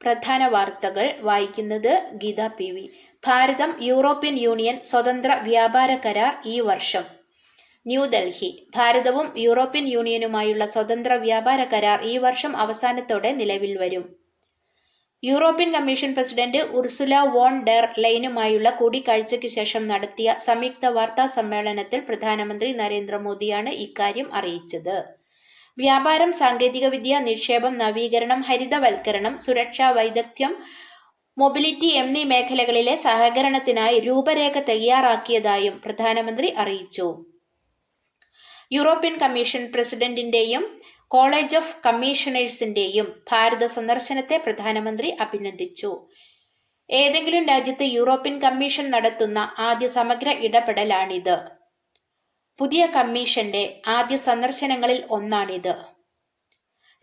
പ്രധാന വാർത്തകൾ വായിക്കുന്നത് ഗീത പി വി. ഭാരതം യൂറോപ്യൻ യൂണിയൻ സ്വതന്ത്ര വ്യാപാര കരാർ ഈ വർഷം. ന്യൂഡൽഹി ഭാരതവും യൂറോപ്യൻ യൂണിയനുമായുള്ള സ്വതന്ത്ര വ്യാപാര കരാർ ഈ വർഷം അവസാനത്തോടെ നിലവിൽ വരും. European commission president Ursula von der ലൈനുമായുള്ള കൂടിക്കാഴ്ചയ്ക്ക് ശേഷം നടത്തിയ സംയുക്ത വാർത്താ സമ്മേളനത്തിൽ പ്രധാനമന്ത്രി നരേന്ദ്രമോദിയാണ് ഇക്കാര്യം അറിയിച്ചത്. വ്യാപാരം സാങ്കേതികവിദ്യ നിക്ഷേപം നവീകരണം ഹരിതവൽക്കരണം സുരക്ഷ വൈദഗ്ധ്യം മൊബിലിറ്റി എന്നീ മേഖലകളിലെ സഹകരണത്തിനായി രൂപരേഖ തയ്യാറാക്കിയതായും പ്രധാനമന്ത്രി അറിയിച്ചു. യൂറോപ്യൻ കമ്മീഷൻ പ്രസിഡന്റിന്റെയും കോളേജ് ഓഫ് കമ്മീഷണേഴ്സിന്റെയും ഭാരത സന്ദർശനത്തെ പ്രധാനമന്ത്രി അഭിനന്ദിച്ചു. ഏതെങ്കിലും രാജ്യത്ത് യൂറോപ്യൻ കമ്മീഷൻ നടത്തുന്ന ആദ്യ സമഗ്ര ഇടപെടലാണിത്. പുതിയ കമ്മീഷന്റെ ആദ്യ സന്ദർശനങ്ങളിൽ ഒന്നാണിത്.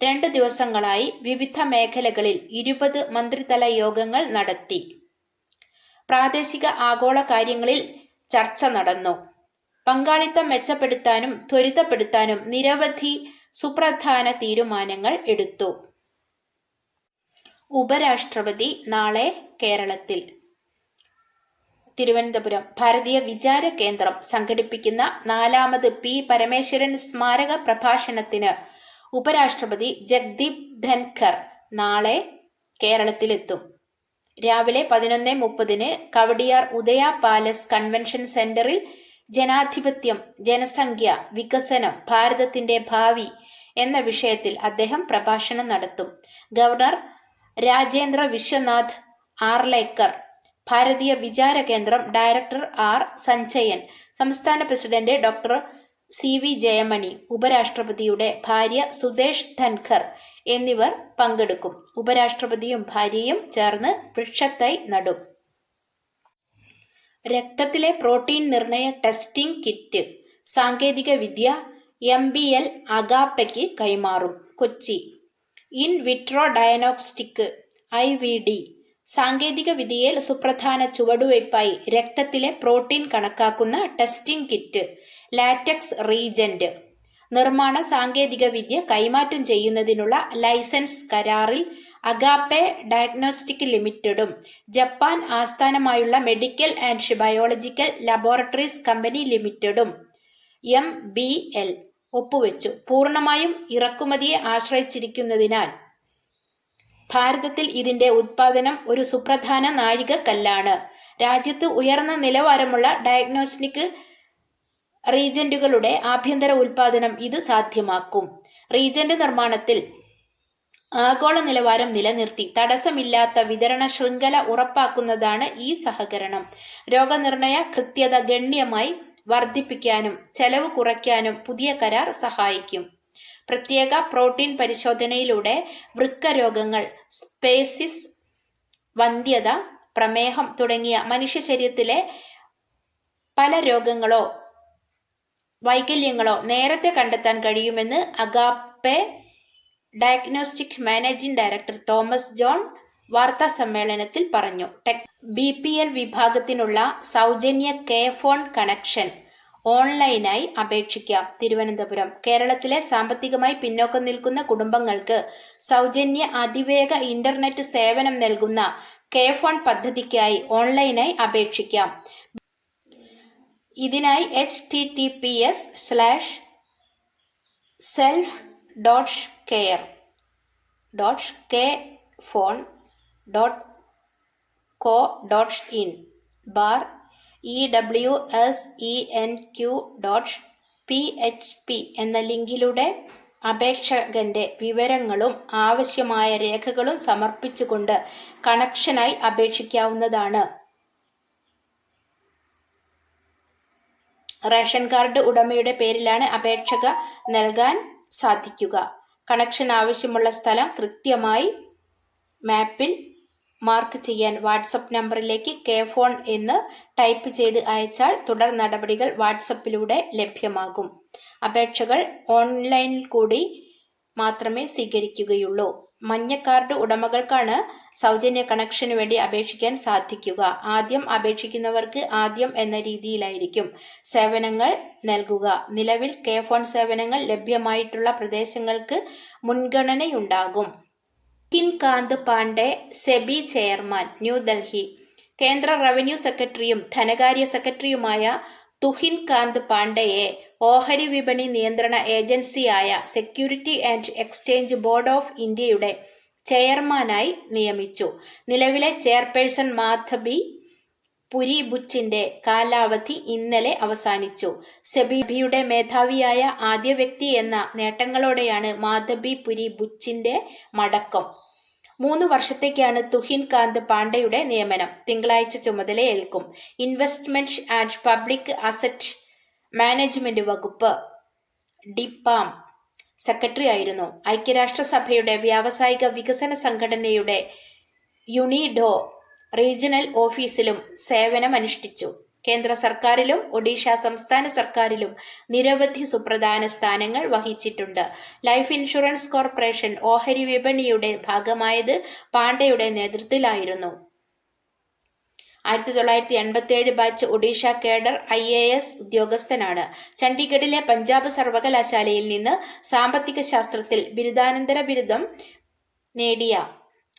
രണ്ടു ദിവസങ്ങളായി വിവിധ മേഖലകളിൽ ഇരുപത് മന്ത്രിതല യോഗങ്ങൾ നടത്തി. പ്രാദേശിക ആഗോള കാര്യങ്ങളിൽ ചർച്ച നടന്നു. പങ്കാളിത്തം മെച്ചപ്പെടുത്താനും ത്വരിതപ്പെടുത്താനും നിരവധി സുപ്രധാന തീരുമാനങ്ങൾ എടുത്തു. ഉപരാഷ്ട്രപതി നാളെ കേരളത്തിൽ. തിരുവനന്തപുരം ഭാരതീയ വിചാര കേന്ദ്രം സംഘടിപ്പിക്കുന്ന നാലാമത് പി പരമേശ്വരൻ സ്മാരക പ്രഭാഷണത്തിന് ഉപരാഷ്ട്രപതി ജഗ്ദീപ് ധൻഖർ നാളെ കേരളത്തിലെത്തും. രാവിലെ പതിനൊന്ന് മുപ്പതിന് കവടിയാർ ഉദയ പാലസ് കൺവെൻഷൻ സെന്ററിൽ ജനാധിപത്യം ജനസംഖ്യ വികസനം ഭാരതത്തിന്റെ ഭാവി എന്ന വിഷയത്തിൽ അദ്ദേഹം പ്രഭാഷണം നടത്തും. ഗവർണർ രാജേന്ദ്ര വിശ്വനാഥ് ആർലേക്കർ ഭാരതീയ വിചാര കേന്ദ്രം ഡയറക്ടർ ആർ സഞ്ജയൻ. സംസ്ഥാന president doctor C V Jayamani ഉപരാഷ്ട്രപതിയുടെ ഭാര്യ സുദേശ് ധൻഖർ എന്നിവർ പങ്കെടുക്കും. ഉപരാഷ്ട്രപതിയും ഭാര്യയും ചേർന്ന് വൃക്ഷത്തൈ നടും. രക്തത്തിലെ പ്രോട്ടീൻ നിർണയ ടെസ്റ്റിംഗ് കിറ്റ് സാങ്കേതിക വിദ്യ എം ബി എൽ അഗാപ്പയ്ക്ക് കൈമാറും. Kochi. In vitro diagnostic I V D സാങ്കേതിക വിദ്യയിൽ സുപ്രധാന ചുവടുവയ്പായി രക്തത്തിലെ പ്രോട്ടീൻ കണക്കാക്കുന്ന ടെസ്റ്റിംഗ് കിറ്റ് ലാറ്റക്സ് റീജന്റ് നിർമ്മാണ സാങ്കേതിക വിദ്യ കൈമാറ്റം ചെയ്യുന്നതിനുള്ള ലൈസൻസ് കരാറിൽ അഗാപ്പെ ഡയഗ്നോസ്റ്റിക് ലിമിറ്റഡും ജപ്പാൻ ആസ്ഥാനമായുള്ള medical and biological laboratories company ലിമിറ്റഡും M B L ഒപ്പുവെച്ചു. പൂർണമായും ഇറക്കുമതിയെ ആശ്രയിച്ചിരിക്കുന്നതിനാൽ ഭാരതത്തിൽ ഇതിന്റെ ഉത്പാദനം ഒരു സുപ്രധാന നാഴികക്കല്ലാണ്. രാജ്യത്ത് ഉയർന്ന നിലവാരമുള്ള ഡയഗ്നോസ്റ്റിക് റീജന്റുകളുടെ ആഭ്യന്തര ഉൽപാദനം ഇത് സാധ്യമാക്കും. റീജന്റ് നിർമ്മാണത്തിൽ ആഗോള നിലവാരം നിലനിർത്തി തടസ്സമില്ലാത്ത വിതരണ ശൃംഖല ഉറപ്പാക്കുന്നതാണ് ഈ സഹകരണം. രോഗനിർണയ കൃത്യത ഗണ്യമായി വർദ്ധിപ്പിക്കാനും ചെലവ് കുറയ്ക്കാനും പുതിയ കരാർ സഹായിക്കും. പ്രത്യേക പ്രോട്ടീൻ പരിശോധനയിലൂടെ വൃക്ക രോഗങ്ങൾ സ്പേസിസ് വന്ധ്യത പ്രമേഹം തുടങ്ങിയ മനുഷ്യ ശരീരത്തിലെ പല രോഗങ്ങളോ വൈകല്യങ്ങളോ നേരത്തെ കണ്ടെത്താൻ കഴിയുമെന്ന് Agappe diagnostic managing director Thomas John വാർത്താ സമ്മേളനത്തിൽ പറഞ്ഞു. ടെക് ബി പി എൽ വിഭാഗത്തിനുള്ള സൗജന്യ കെ ഫോൺ കണക്ഷൻ ഓൺലൈനായി അപേക്ഷിക്കാം. തിരുവനന്തപുരം. കേരളത്തിലെ സാമ്പത്തികമായി പിന്നോക്കം നിൽക്കുന്ന കുടുംബങ്ങൾക്ക് സൗജന്യ അതിവേഗ ഇന്റർനെറ്റ് സേവനം നൽകുന്ന കെ ഫോൺ പദ്ധതിക്കായി ഓൺലൈനായി അപേക്ഷിക്കാം. ഇതിനായി H T T P S slash self dot care dot K phone dot co dot in bar E W S E N Q dot P H P എന്ന ലിങ്കിലൂടെ അപേക്ഷകന്റെ വിവരങ്ങളും ആവശ്യമായ രേഖകളും സമർപ്പിച്ചുകൊണ്ട് കണക്ഷനായി അപേക്ഷിക്കാവുന്നതാണ്. റേഷൻ കാർഡ് ഉടമയുടെ പേരിലാണ് അപേക്ഷക നൽകാൻ സാധിക്കുക. കണക്ഷൻ ആവശ്യമുള്ള സ്ഥലം കൃത്യമായി മാപ്പിൽ മാർക്ക് ചെയ്യാൻ വാട്സപ്പ് നമ്പറിലേക്ക് കെ ഫോൺ എന്ന് ടൈപ്പ് ചെയ്ത് അയച്ചാൽ തുടർ നടപടികൾ വാട്സപ്പിലൂടെ ലഭ്യമാകും. അപേക്ഷകൾ ഓൺലൈനിൽ കൂടി മാത്രമേ സ്വീകരിക്കുകയുള്ളൂ. മഞ്ഞ കാർഡ് ഉടമകൾക്കാണ് സൗജന്യ കണക്ഷന് വേണ്ടി അപേക്ഷിക്കാൻ സാധിക്കുക. ആദ്യം അപേക്ഷിക്കുന്നവർക്ക് ആദ്യം എന്ന രീതിയിലായിരിക്കും സേവനങ്ങൾ നൽകുക. നിലവിൽ കെ ഫോൺ സേവനങ്ങൾ ലഭ്യമായിട്ടുള്ള പ്രദേശങ്ങൾക്ക് മുൻഗണനയുണ്ടാകും. ഹിൻകാന്ത് പാണ്ഡെ സെബി ചെയർമാൻ ന്യൂഡൽഹി. കേന്ദ്ര റവന്യൂ സെക്രട്ടറിയും ധനകാര്യ സെക്രട്ടറിയുമായ തുഹിൻ കാന്ത് പാണ്ഡെയെ ഓഹരി വിപണി നിയന്ത്രണ ഏജൻസിയായ security and exchange board of ഇന്ത്യയുടെ ചെയർമാനായി നിയമിച്ചു. നിലവിലെ ചെയർപേഴ്സൺ മാധബി പുരി ബുച്ചിന്റെ കാലാവധി ഇന്നലെ അവസാനിച്ചു. സെബിബിയുടെ മേധാവിയായ ആദ്യ വ്യക്തി എന്ന നേട്ടങ്ങളോടെയാണ് മാധബി പുരി ബുച്ചിന്റെ മടക്കം. മൂന്ന് വർഷത്തേക്കാണ് തുഹിൻ കാന്ത് പാണ്ഡെയുടെ നിയമനം. തിങ്കളാഴ്ച ചുമതലയേൽക്കും investment and public asset management വകുപ്പ് ഡിപ്പാം സെക്രട്ടറി ആയിരുന്നു. ഐക്യരാഷ്ട്രസഭയുടെ വ്യാവസായിക വികസന സംഘടനയുടെ യുണിഡോ റീജിയണൽ ഓഫീസിലും സേവനമനുഷ്ഠിച്ചു. കേന്ദ്ര സർക്കാരിലും ഒഡീഷ സംസ്ഥാന സർക്കാരിലും നിരവധി സുപ്രധാന സ്ഥാനങ്ങൾ വഹിച്ചിട്ടുണ്ട്. ലൈഫ് ഇൻഷുറൻസ് കോർപ്പറേഷൻ ഓഹരി വിപണിയുടെ ഭാഗമായത് പാണ്ഡെയുടെ നേതൃത്വത്തിലായിരുന്നു. ആയിരത്തി തൊള്ളായിരത്തി എൺപത്തി ഏഴ് batch Odisha cadre I A S ഉദ്യോഗസ്ഥനാണ്. ചണ്ഡീഗഡിലെ പഞ്ചാബ് സർവകലാശാലയിൽ നിന്ന് സാമ്പത്തിക ശാസ്ത്രത്തിൽ ബിരുദാനന്തര ബിരുദം നേടിയ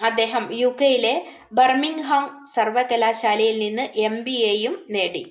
അദ്ദേഹം യു കെയിലെ ബർമിംഗ്ഹാം സർവകലാശാലയിൽ നിന്ന് എം ബി എയും നേടി.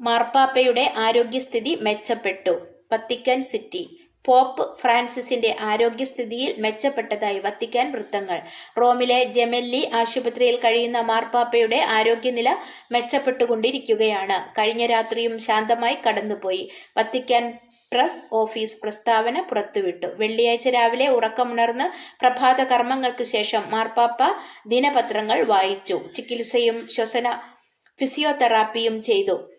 മാർപ്പാപ്പയുടെ ആരോഗ്യസ്ഥിതി മെച്ചപ്പെട്ടു. വത്തിക്കാൻ സിറ്റി പോപ്പ് ഫ്രാൻസിസിന്റെ ആരോഗ്യസ്ഥിതിയിൽ മെച്ചപ്പെട്ടതായി വത്തിക്കാൻ വൃത്തങ്ങൾ. റോമിലെ ജെമെല്ലി ആശുപത്രിയിൽ കഴിയുന്ന മാർപ്പാപ്പയുടെ ആരോഗ്യനില മെച്ചപ്പെട്ടുകൊണ്ടിരിക്കുകയാണ്. കഴിഞ്ഞ രാത്രിയും ശാന്തമായി കടന്നുപോയി. വത്തിക്കാൻ പ്രസ് ഓഫീസ് പ്രസ്താവന പുറത്തുവിട്ടു. വെള്ളിയാഴ്ച രാവിലെ ഉറക്കമുണർന്ന് പ്രഭാത കർമ്മങ്ങൾക്ക് ശേഷം മാർപ്പാപ്പ ദിനപത്രങ്ങൾ വായിച്ചു. ചികിത്സയും ശ്വസന ഫിസിയോതെറാപ്പിയും ചെയ്തു.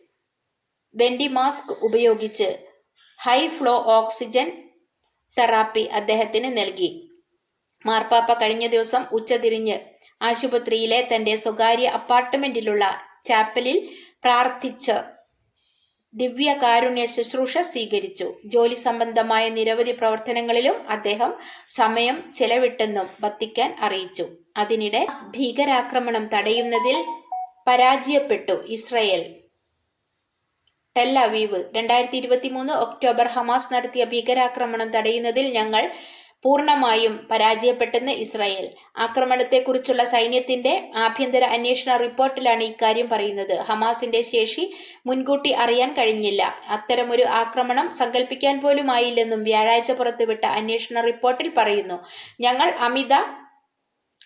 വെന്റിമാസ്ക് ഉപയോഗിച്ച് ഹൈ ഫ്ലോ ഓക്സിജൻ തെറാപ്പി അദ്ദേഹത്തിന് നൽകി. മാർപ്പാപ്പ കഴിഞ്ഞ ദിവസം ഉച്ചതിരിഞ്ഞ് ആശുപത്രിയിലെ തന്റെ സ്വകാര്യ അപ്പാർട്ട്മെന്റിലുള്ള ചാപ്പലിൽ പ്രാർത്ഥിച്ച് ദിവ്യകാരുണ്യ ശുശ്രൂഷ സ്വീകരിച്ചു. ജോലി സംബന്ധമായ നിരവധി പ്രവർത്തനങ്ങളിലും അദ്ദേഹം സമയം ചെലവിട്ടെന്നും വത്തിക്കാൻ അറിയിച്ചു. അതിനിടെ ഭീകരാക്രമണം തടയുന്നതിൽ പരാജയപ്പെട്ടു ഇസ്രയേൽ. Tel Aviv. രണ്ടായിരത്തി ഇരുപത്തി മൂന്ന് ഒക്ടോബർ ഹമാസ് നടത്തിയ ഭീകരാക്രമണം തടയുന്നതിൽ ഞങ്ങൾ പൂർണമായും പരാജയപ്പെട്ടെന്ന് ഇസ്രായേൽ. ആക്രമണത്തെക്കുറിച്ചുള്ള സൈന്യത്തിന്റെ ആഭ്യന്തര അന്വേഷണ റിപ്പോർട്ടിലാണ് ഇക്കാര്യം പറയുന്നത്. ഹമാസിന്റെ ശേഷി മുൻകൂട്ടി അറിയാൻ കഴിഞ്ഞില്ല. അത്തരമൊരു ആക്രമണം സങ്കല്പിക്കാൻ പോലുമായില്ലെന്നും വ്യാഴാഴ്ച പുറത്തുവിട്ട അന്വേഷണ റിപ്പോർട്ടിൽ പറയുന്നു. ഞങ്ങൾ അമിത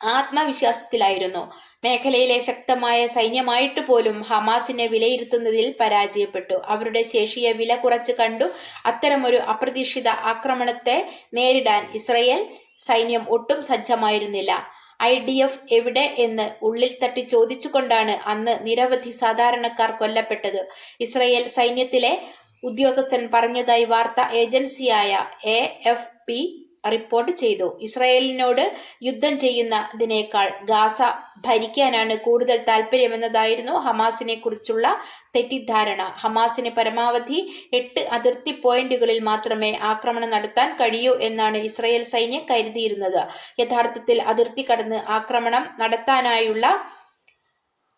ആത്മവിശ്വാസത്തിലായിരുന്നു. മേഖലയിലെ ശക്തമായ സൈന്യമായിട്ട് പോലും ഹമാസിനെ വിലയിരുത്തുന്നതിൽ പരാജയപ്പെട്ടു. അവരുടെ ശേഷിയെ വില കുറച്ച് കണ്ടു. അത്തരമൊരു അപ്രതീക്ഷിത ആക്രമണത്തെ നേരിടാൻ ഇസ്രയേൽ സൈന്യം ഒട്ടും സജ്ജമായിരുന്നില്ല. ഐ ഡി എഫ് എവിടെ എന്ന് ഉള്ളിൽ തട്ടി ചോദിച്ചുകൊണ്ടാണ് അന്ന് നിരവധി സാധാരണക്കാർ കൊല്ലപ്പെട്ടത്. ഇസ്രയേൽ സൈന്യത്തിലെ ഉദ്യോഗസ്ഥൻ പറഞ്ഞതായി വാർത്താ ഏജൻസിയായ എ എഫ് പി റിപ്പോർട്ട് ചെയ്തു. ഇസ്രായേലിനോട് യുദ്ധം ചെയ്യുന്നതിനേക്കാൾ ഗാസ ഭരിക്കാനാണ് കൂടുതൽ താല്പര്യമെന്നതായിരുന്നു ഹമാസിനെ കുറിച്ചുള്ള തെറ്റിദ്ധാരണ. ഹമാസിന് പരമാവധി എട്ട് അതിർത്തി പോയിന്റുകളിൽ മാത്രമേ ആക്രമണം നടത്താൻ കഴിയൂ എന്നാണ് ഇസ്രായേൽ സൈന്യം കരുതിയിരുന്നത്. യഥാർത്ഥത്തിൽ അതിർത്തി കടന്ന് ആക്രമണം നടത്താനായുള്ള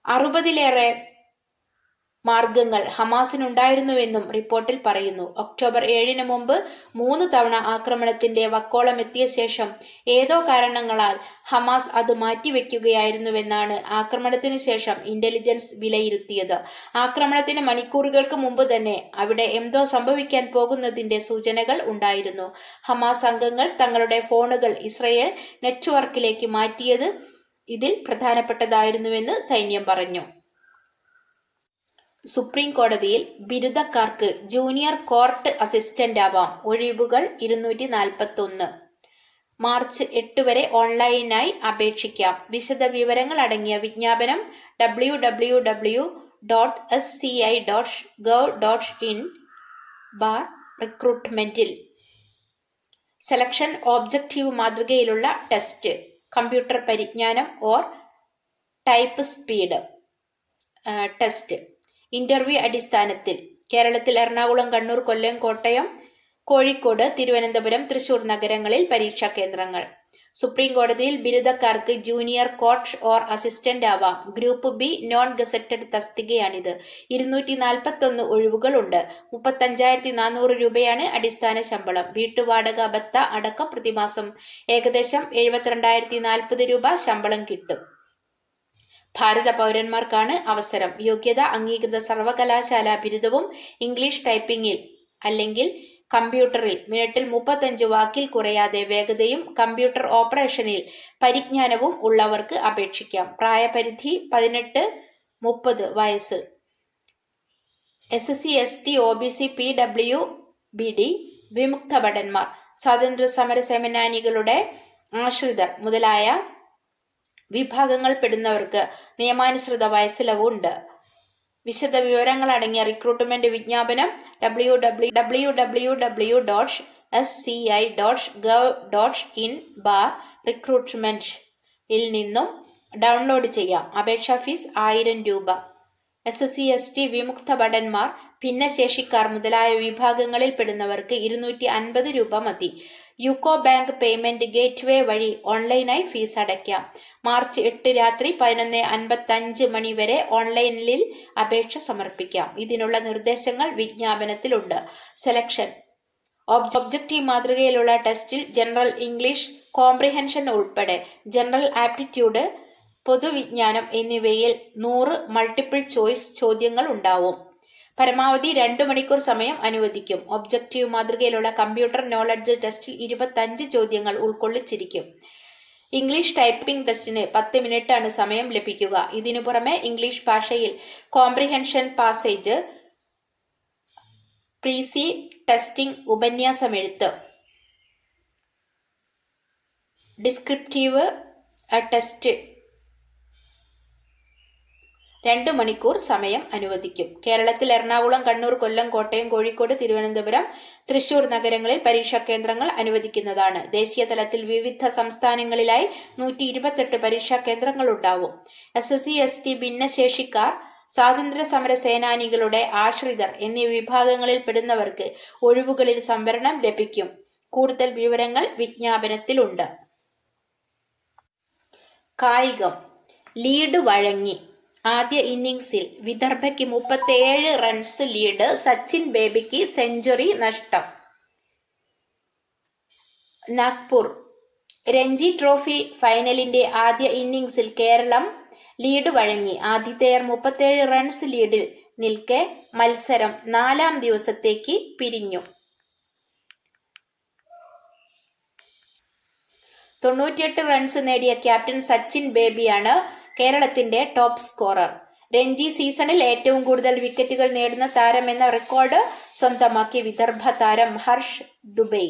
അറുപതിലേറെ മാർഗങ്ങൾ ഹമാസിനുണ്ടായിരുന്നുവെന്നും റിപ്പോർട്ടിൽ പറയുന്നു. ഒക്ടോബർ ഏഴിന് മുമ്പ് മൂന്ന് തവണ ആക്രമണത്തിന്റെ വക്കോളം എത്തിയ ശേഷം ഏതോ കാരണങ്ങളാൽ ഹമാസ് അത് മാറ്റിവെക്കുകയായിരുന്നുവെന്നാണ് ആക്രമണത്തിന് ശേഷം ഇന്റലിജൻസ് വിലയിരുത്തിയത്. ആക്രമണത്തിന് മണിക്കൂറുകൾക്ക് മുമ്പ് തന്നെ അവിടെ എന്തോ സംഭവിക്കാൻ പോകുന്നതിന്റെ സൂചനകൾ ഉണ്ടായിരുന്നു. ഹമാസ് അംഗങ്ങൾ തങ്ങളുടെ ഫോണുകൾ ഇസ്രയേൽ നെറ്റ്വർക്കിലേക്ക് മാറ്റിയത് ഇതിൽ പ്രധാനപ്പെട്ടതായിരുന്നുവെന്ന് സൈന്യം പറഞ്ഞു. സുപ്രീം കോടതിയിൽ ബിരുദക്കാർക്ക് ജൂനിയർ കോർട്ട് അസിസ്റ്റന്റ് ആവാം ഒഴിവുകൾ ഇരുന്നൂറ്റി നാൽപ്പത്തൊന്ന് മാർച്ച് എട്ട് വരെ ഓൺലൈനായി അപേക്ഷിക്കാം. വിശദ വിവരങ്ങൾ അടങ്ങിയ വിജ്ഞാപനം W W W dot S C I dot gov dot in bar റിക്രൂട്ട്മെന്റിൽ selection objective മാതൃകയിലുള്ള ടെസ്റ്റ് കമ്പ്യൂട്ടർ പരിജ്ഞാനം or type speed test interview അടിസ്ഥാനത്തിൽ കേരളത്തിൽ എറണാകുളം കണ്ണൂർ കൊല്ലം കോട്ടയം കോഴിക്കോട് തിരുവനന്തപുരം തൃശൂർ നഗരങ്ങളിൽ പരീക്ഷാ കേന്ദ്രങ്ങൾ. സുപ്രീം കോടതിയിൽ ബിരുദക്കാർക്ക് ജൂനിയർ കോച്ച് ഓർ അസിസ്റ്റന്റ് ആവാം. ഗ്രൂപ്പ് ബി നോൺ ഗസറ്റഡ് തസ്തികയാണിത്. ഇരുന്നൂറ്റി നാൽപ്പത്തി നാൽപ്പത്തൊന്ന് ഒഴിവുകളുണ്ട് മുപ്പത്തഞ്ചായിരത്തി നാനൂറ് രൂപയാണ് അടിസ്ഥാന ശമ്പളം. വീട്ടുവാടക ബത്ത അടക്കം പ്രതിമാസം ഏകദേശം എഴുപത്തിരണ്ടായിരത്തി നാൽപ്പത് രൂപ ശമ്പളം കിട്ടും. ഭാരത പൗരന്മാർക്കാണ് അവസരം. യോഗ്യത അംഗീകൃത സർവകലാശാല ബിരുദവും ഇംഗ്ലീഷ് ടൈപ്പിംഗിൽ അല്ലെങ്കിൽ കമ്പ്യൂട്ടറിൽ. മിനിറ്റിൽ മുപ്പത്തഞ്ച് വാക്കിൽ കുറയാതെ വേഗതയും കമ്പ്യൂട്ടർ ഓപ്പറേഷനിൽ പരിജ്ഞാനവും ഉള്ളവർക്ക് അപേക്ഷിക്കാം. പ്രായപരിധി പതിനെട്ട് മുപ്പത് വയസ്സ്. S S C S T O B C P W B D വിമുക്ത ഭടന്മാർ സ്വാതന്ത്ര്യ സമര സേനാനികളുടെ ആശ്രിതർ മുതലായ വിഭാഗങ്ങൾ പെടുന്നവർക്ക് നിയമാനുസൃത വയസ്സിലവുണ്ട് വിശദ വിവരങ്ങൾ അടങ്ങിയ റിക്രൂട്ട്മെന്റ് വിജ്ഞാപനം W W W W W dot S C I dot gov dot in bar recruitment നിന്നും ഡൗൺലോഡ് ചെയ്യാം. അപേക്ഷാ ഫീസ് ആയിരം രൂപ. S S C S T വിമുക്ത ഭടന്മാർ ഭിന്നശേഷിക്കാർ മുതലായ വിഭാഗങ്ങളിൽ പെടുന്നവർക്ക് ഇരുന്നൂറ്റി അൻപത് രൂപ മതി. യുക്കോ ബാങ്ക് പേയ്മെന്റ് ഗേറ്റ്വേ വഴി ഓൺലൈനായി ഫീസ് അടയ്ക്കാം. മാർച്ച് എട്ട് രാത്രി പതിനൊന്ന് അൻപത്തഞ്ച് മണി വരെ ഓൺലൈനിൽ അപേക്ഷ സമർപ്പിക്കാം. ഇതിനുള്ള നിർദ്ദേശങ്ങൾ വിജ്ഞാപനത്തിലുണ്ട്. സെലക്ഷൻ. ഒബ്ജക്റ്റീവ് മാതൃകയിലുള്ള ടെസ്റ്റിൽ ജനറൽ ഇംഗ്ലീഷ് കോംപ്രിഹെൻഷൻ ഉൾപ്പെടെ ജനറൽ ആപ്റ്റിറ്റ്യൂഡ് പൊതുവിജ്ഞാനം എന്നിവയിൽ നൂറ് മൾട്ടിപ്പിൾ ചോയ്സ് ചോദ്യങ്ങൾ ഉണ്ടാവും. പരമാവധി രണ്ട് മണിക്കൂർ സമയം അനുവദിക്കും. ഒബ്ജക്റ്റീവ് മാതൃകയിലുള്ള കമ്പ്യൂട്ടർ നോളജ് ടെസ്റ്റിൽ ഇരുപത്തഞ്ച് ചോദ്യങ്ങൾ ഉൾക്കൊള്ളിച്ചിരിക്കും. ഇംഗ്ലീഷ് ടൈപ്പിംഗ് ടെസ്റ്റിന് പത്ത് മിനിറ്റാണ് സമയം ലഭിക്കുക. ഇതിനു പുറമെ ഇംഗ്ലീഷ് ഭാഷയിൽ കോംപ്രിഹെൻഷൻ പാസേജ് പ്രീസി ടെസ്റ്റിംഗ് ഉപന്യാസം എഴുത്ത്. ഡിസ്ക്രിപ്റ്റീവ് ടെസ്റ്റ് രണ്ട് മണിക്കൂർ സമയം അനുവദിക്കും. കേരളത്തിൽ എറണാകുളം കണ്ണൂർ കൊല്ലം കോട്ടയം കോഴിക്കോട് തിരുവനന്തപുരം തൃശൂർ നഗരങ്ങളിൽ പരീക്ഷാ കേന്ദ്രങ്ങൾ അനുവദിക്കുന്നതാണ്. ദേശീയ തലത്തിൽ വിവിധ സംസ്ഥാനങ്ങളിലായി നൂറ്റി ഇരുപത്തെട്ട് പരീക്ഷാ കേന്ദ്രങ്ങൾ ഉണ്ടാവും. S S C S T ഭിന്നശേഷിക്കാർ സ്വാതന്ത്ര്യ സമര സേനാനികളുടെ ആശ്രിതർ എന്നീ വിഭാഗങ്ങളിൽ പെടുന്നവർക്ക് ഒഴിവുകളിൽ സംവരണം ലഭിക്കും. കൂടുതൽ വിവരങ്ങൾ വിജ്ഞാപനത്തിലുണ്ട്. കായികം. ലീഡ് വഴങ്ങി. ആദ്യ ഇന്നിംഗ്സിൽ വിദർഭയ്ക്ക് മുപ്പത്തേഴ് റൺസ് ലീഡ് സച്ചിൻ ബേബിക്ക് സെഞ്ചുറി നഷ്ടം. നാഗ്പൂർ രഞ്ജി ട്രോഫി ഫൈനലിന്റെ ആദ്യ ഇന്നിംഗ്സിൽ കേരളം ലീഡ് വഴങ്ങി. ആതിഥേയർ മുപ്പത്തിയേഴ് റൺസ് ലീഡിൽ നിൽക്കെ മത്സരം നാലാം ദിവസത്തേക്ക് പിരിഞ്ഞു. തൊണ്ണൂറ്റിയെട്ട് റൺസ് നേടിയ ക്യാപ്റ്റൻ സച്ചിൻ ബേബിയാണ് കേരളത്തിന്റെ ടോപ്പ് സ്കോറർ. രഞ്ജി സീസണിൽ ഏറ്റവും കൂടുതൽ വിക്കറ്റുകൾ നേടുന്ന താരമെന്ന റെക്കോർഡ് സ്വന്തമാക്കി വിദർഭ താരം ഹർഷ് ദുബൈ.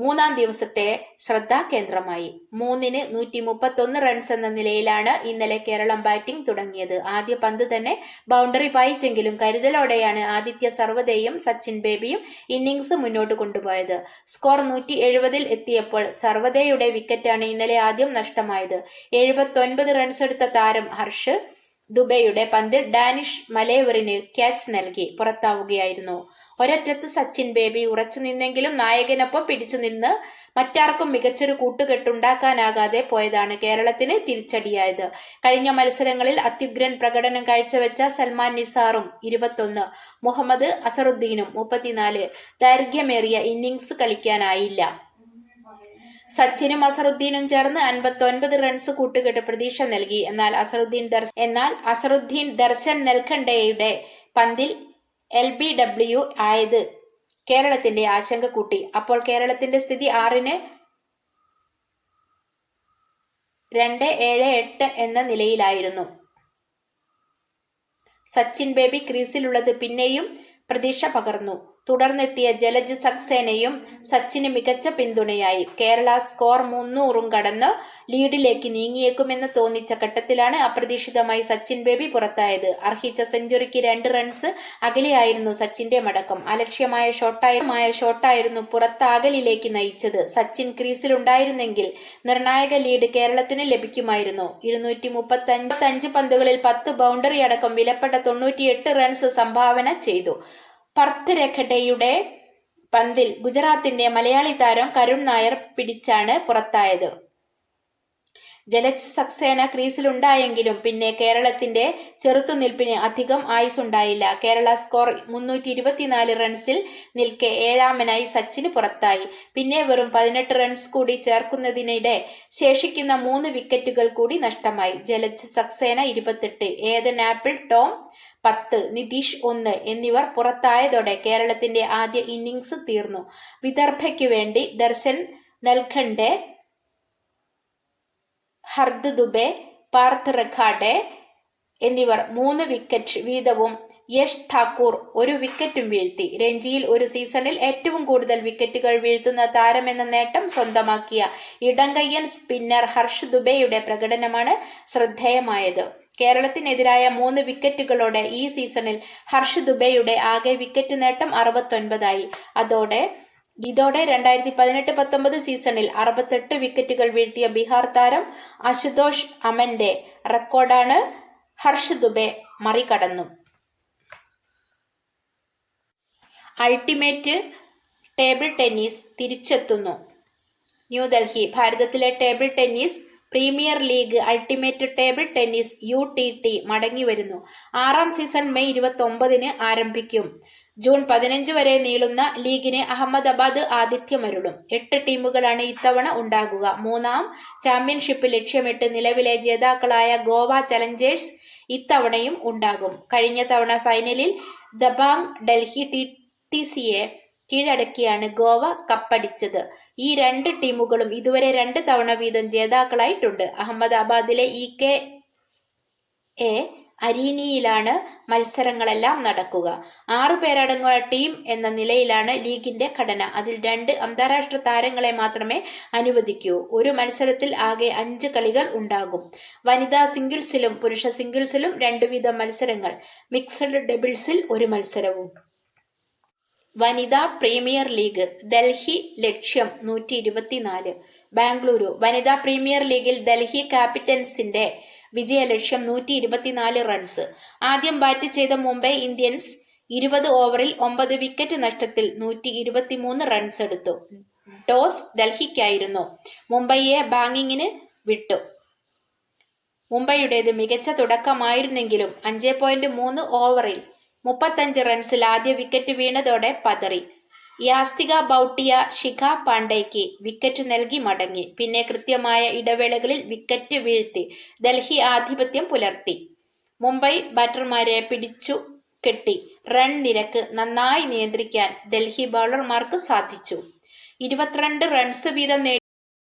മൂന്നാം ദിവസത്തെ ശ്രദ്ധാകേന്ദ്രമായി മൂന്നിന് നൂറ്റി മുപ്പത്തൊന്ന് റൺസ് എന്ന നിലയിലാണ് ഇന്നലെ കേരളം ബാറ്റിംഗ് തുടങ്ങിയത്. ആദ്യ പന്ത് തന്നെ ബൗണ്ടറി പായിച്ചെങ്കിലും കരുതലോടെയാണ് ആദിത്യ സർവതയും സച്ചിൻ ബേബിയും ഇന്നിംഗ്സ് മുന്നോട്ട് കൊണ്ടുപോയത്. സ്കോർ നൂറ്റി എഴുപതിൽ എത്തിയപ്പോൾ സർവതയുടെ വിക്കറ്റാണ് ഇന്നലെ ആദ്യം നഷ്ടമായത്. എഴുപത്തൊൻപത് റൺസ് എടുത്ത താരം ഹർഷ് ദുബൈയുടെ പന്തിൽ ഡാനിഷ് മലേവറിന് ക്യാച്ച് നൽകി പുറത്താവുകയായിരുന്നു. ഒരറ്റത്ത് സച്ചിൻ ബേബി ഉറച്ചു നിന്നെങ്കിലും നായകനൊപ്പം പിടിച്ചു നിന്ന് മറ്റാർക്കും മികച്ചൊരു കൂട്ടുകെട്ടുണ്ടാക്കാനാകാതെ പോയതാണ് കേരളത്തിന് തിരിച്ചടിയായത്. കഴിഞ്ഞ മത്സരങ്ങളിൽ അത്യുഗ്രൻ പ്രകടനം കാഴ്ചവെച്ച സൽമാൻ നിസാറും ഇരുപത്തൊന്ന് മുഹമ്മദ് അസറുദ്ദീനും മുപ്പത്തിനാല് ദൈർഘ്യമേറിയ ഇന്നിംഗ്സ് കളിക്കാനായില്ല. സച്ചിനും അസറുദ്ദീനും ചേർന്ന് അൻപത്തൊൻപത് റൺസ് കൂട്ടുകെട്ട് പ്രതീക്ഷ നൽകി. എന്നാൽ അസറുദ്ദീൻ എന്നാൽ അസറുദ്ദീൻ ദർശൻ നെൽഖണ്ഡയുടെ പന്തിൽ എൽ ബി ഡബ്ല്യു ആയത് കേരളത്തിന്റെ ആശങ്ക കൂട്ടി. അപ്പോൾ കേരളത്തിന്റെ സ്ഥിതി ആറിന് രണ്ട് ഏഴ് എട്ട് എന്ന നിലയിലായിരുന്നു. സച്ചിൻ ബേബി ക്രീസിലുള്ളത് പിന്നെയും പ്രതീക്ഷ പകർന്നു. തുടർന്നെത്തിയ ജലജ് സക്സേനയും സച്ചിന് മികച്ച പിന്തുണയായി. കേരള സ്കോർ മുന്നൂറും കടന്ന് ലീഡിലേക്ക് നീങ്ങിയേക്കുമെന്ന് തോന്നിച്ച ഘട്ടത്തിലാണ് അപ്രതീക്ഷിതമായി സച്ചിൻ ബേബി പുറത്തായത്. അർഹിച്ച സെഞ്ചുറിക്ക് രണ്ട് റൺസ് അകലെയായിരുന്നു സച്ചിന്റെ മടക്കം. അലക്ഷ്യമായ ഷോട്ടായ ഷോട്ടായിരുന്നു പുറത്താകലിലേക്ക് നയിച്ചത്. സച്ചിൻ ക്രീസിലുണ്ടായിരുന്നെങ്കിൽ നിർണായക ലീഡ് കേരളത്തിന് ലഭിക്കുമായിരുന്നു. ഇരുന്നൂറ്റി മുപ്പത്തി അഞ്ച് പന്തുകളിൽ പത്ത് ബൗണ്ടറി അടക്കം വിലപ്പെട്ട തൊണ്ണൂറ്റിയെട്ട് റൺസ് സംഭാവന ചെയ്തു. പർത്ത് രഖഡയുടെ പന്തിൽ ഗുജറാത്തിന്റെ മലയാളി താരം കരുൺ നായർ പിടിച്ചാണ് പുറത്തായത്. ജലജ് സക്സേന ക്രീസിലുണ്ടായെങ്കിലും പിന്നെ കേരളത്തിന്റെ ചെറുത്തുനിൽപ്പിന് അധികം ആയുസുണ്ടായില്ല. കേരള സ്കോർ മുന്നൂറ്റി ഇരുപത്തിനാല് റൺസിൽ നിൽക്കെ ഏഴാമനായി സച്ചിന് പുറത്തായി. പിന്നെ വെറും പതിനെട്ട് റൺസ് കൂടി ചേർക്കുന്നതിനിടെ ശേഷിക്കുന്ന മൂന്ന് വിക്കറ്റുകൾ കൂടി നഷ്ടമായി. ജലജ് സക്സേന ഇരുപത്തെട്ട് ഏതൻ ആപ്പിൾ ടോം പത്ത് നിതീഷ് ഒന്ന് എന്നിവർ പുറത്തായതോടെ കേരളത്തിന്റെ ആദ്യ ഇന്നിംഗ്സ് തീർന്നു. വിദർഭയ്ക്കു വേണ്ടി ദർശൻ നൽഖണ്ഡെ ഹർദ് ദുബെ പാർത്ത് റഖാഡെ എന്നിവർ മൂന്ന് വിക്കറ്റ് വീതവും യഷ് ഠാക്കൂർ ഒരു വിക്കറ്റും വീഴ്ത്തി. രഞ്ജിയിൽ ഒരു സീസണിൽ ഏറ്റവും കൂടുതൽ വിക്കറ്റുകൾ വീഴ്ത്തുന്ന താരമെന്ന നേട്ടം സ്വന്തമാക്കിയ ഇടങ്കയ്യൻ സ്പിന്നർ ഹർഷ് ദുബെയുടെ പ്രകടനമാണ് ശ്രദ്ധേയമായത്. കേരളത്തിനെതിരായ മൂന്ന് വിക്കറ്റുകളോടെ ഈ സീസണിൽ ഹർഷ് ദുബെയുടെ ആകെ വിക്കറ്റ് നേട്ടം അറുപത്തൊൻപതായി. അതോടെ ഇതോടെ രണ്ടായിരത്തി പതിനെട്ട് പത്തൊമ്പത് സീസണിൽ അറുപത്തെട്ട് വിക്കറ്റുകൾ വീഴ്ത്തിയ ബീഹാർ താരം അശുതോഷ് അമന്റെ റെക്കോർഡാണ് ഹർഷ് ദുബെ മറികടന്നു. അൾട്ടിമേറ്റ് ടേബിൾ ടെന്നീസ് തിരിച്ചെത്തുന്നു. ന്യൂഡൽഹി ഭാരതത്തിലെ table tennis premier league ultimate table tennis U T T മടങ്ങി വരുന്നു ആറാം സീസൺ മെയ് ഇരുപത്തി ഒമ്പതിന് ആരംഭിക്കും. ജൂൺ പതിനഞ്ച് വരെ നീളുന്ന ലീഗിന് അഹമ്മദാബാദ് ആതിഥ്യമരുളും. എട്ട് ടീമുകളാണ് ഇത്തവണ ഉണ്ടാകുക. മൂന്നാം ചാമ്പ്യൻഷിപ്പ് ലക്ഷ്യമിട്ട് നിലവിലെ ജേതാക്കളായ ഗോവ ചലഞ്ചേഴ്സ് ഇത്തവണയും ഉണ്ടാകും. കഴിഞ്ഞ തവണ ഫൈനലിൽ ദബാങ് ഡൽഹി ടി ടി സിയെ കീഴടക്കിയാണ് ഗോവ കപ്പടിച്ചത്. ഈ രണ്ട് ടീമുകളും ഇതുവരെ രണ്ട് തവണ വീതം ജേതാക്കളായിട്ടുണ്ട്. അഹമ്മദാബാദിലെ ഇ കെ എ അരീനിയിലാണ് മത്സരങ്ങളെല്ലാം നടക്കുക. ആറു പേരടങ്ങുന്ന ടീം എന്ന നിലയിലാണ് ലീഗിന്റെ ഘടന. അതിൽ രണ്ട് അന്താരാഷ്ട്ര താരങ്ങളെ മാത്രമേ അനുവദിക്കൂ. ഒരു മത്സരത്തിൽ ആകെ അഞ്ച് കളികൾ ഉണ്ടാകും. വനിതാ സിംഗിൾസിലും പുരുഷ സിംഗിൾസിലും രണ്ടു വീതം മത്സരങ്ങൾ. മിക്സഡ് ഡബിൾസിൽ ഒരു മത്സരവും. വനിതാ പ്രീമിയർ ലീഗ് ഡൽഹി ലക്ഷ്യം നൂറ്റി ഇരുപത്തിനാല് ബാംഗ്ലൂരു വനിതാ പ്രീമിയർ ലീഗിൽ ഡൽഹി ക്യാപിറ്റൽസിന്റെ വിജയലക്ഷ്യം നൂറ്റി ഇരുപത്തിനാല് റൺസ് ആദ്യം ബാറ്റ് ചെയ്ത മുംബൈ ഇന്ത്യൻസ് ഇരുപത് ഓവറിൽ ഒമ്പത് വിക്കറ്റ് നഷ്ടത്തിൽ നൂറ്റി ഇരുപത്തിമൂന്ന് റൺസ് എടുത്തു. ടോസ് ഡൽഹിക്കായിരുന്നു. മുംബൈയെ ബാങ്ങിങ്ങിന് വിട്ടു. മുംബൈയുടേത് മികച്ച തുടക്കമായിരുന്നെങ്കിലും അഞ്ച് പോയിന്റ് മൂന്ന് ഓവറിൽ മുപ്പത്തഞ്ച് റൺസിൽ ആദ്യ വിക്കറ്റ് വീണതോടെ പതറി. യാസ്തിക ബൗട്ടിയ ശിഖ പാണ്ഡെയ്ക്ക് വിക്കറ്റ് നൽകി മടങ്ങി. പിന്നെ കൃത്യമായ ഇടവേളകളിൽ വിക്കറ്റ് വീഴ്ത്തി ഡൽഹി ആധിപത്യം പുലർത്തി. മുംബൈ ബാറ്റർമാരെ പിടിച്ചു കെട്ടി. റൺ നിരക്ക് നന്നായി നിയന്ത്രിക്കാൻ ഡൽഹി ബൗളർമാർക്ക് സാധിച്ചു. ഇരുപത്തിരണ്ട് റൺസ് വീതം നേടി